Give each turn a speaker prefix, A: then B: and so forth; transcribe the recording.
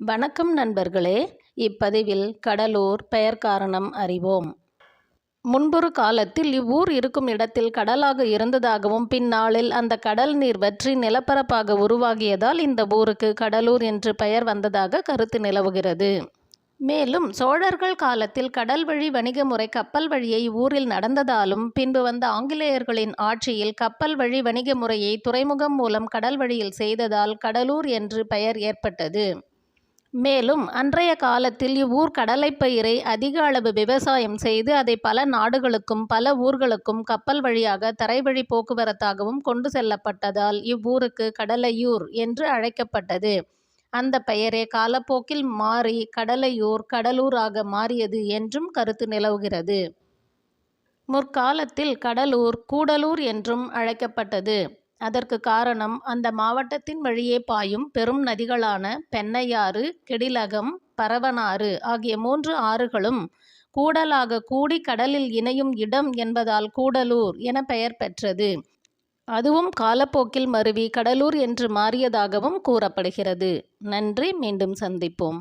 A: வணக்கம் நண்பர்களே. இப்பதிவில் கடலூர் பெயர் காரணம் அறிவோம். முன்பொரு காலத்தில் இவ்வூர் இருக்கும் இடத்தில் கடலாக இருந்ததாகவும் பின்னாளில் அந்த கடல் நீர் வற்றி நிலப்பரப்பாக உருவாகியதால் இந்த ஊருக்கு கடலூர் என்று பெயர் வந்ததாக கருத்து நிலவுகிறது. மேலும் சோழர்கள் காலத்தில் கடல் வழி வணிக முறை கப்பல் வழியை ஊரில் நடந்ததாலும் பின்பு வந்த ஆங்கிலேயர்களின் ஆட்சியில் கப்பல் வழி வணிக முறையை துறைமுகம் மூலம் கடல் வழியில் செய்ததால் கடலூர் என்று பெயர் ஏற்பட்டது. மேலும் அன்றைய காலத்தில் இவ்வூர் கடலைப்பயிரை அதிக அளவு விவசாயம் செய்து அதை பல நாடுகளுக்கும் பல ஊர்களுக்கும் கப்பல் வழியாக தரைவழி போக்குவரத்தாகவும் கொண்டு செல்லப்பட்டதால் இவ்வூருக்கு கடலையூர் என்று அழைக்கப்பட்டது. அந்த பெயரே காலப்போக்கில் மாறி கடலையூர் கடலூராக மாறியது என்றும் கருத்து நிலவுகிறது. முற்காலத்தில் கடலூர் கூடலூர் என்றும் அழைக்கப்பட்டது. அதற்கு காரணம் அந்த மாவட்டத்தின் வழியே பாயும் பெரும் நதிகளான பெண்ணையாறு கெடிலகம் பரவனாறு ஆகிய மூன்று ஆறுகளும் கூடலாக கூடி கடலில் இணையும் இடம் என்பதால் கூடலூர் என பெயர் பெற்றது. அதுவும் காலப்போக்கில் மருவி கடலூர் என்று மாறியதாகவும் கூறப்படுகிறது. நன்றி மீண்டும் சந்திப்போம்.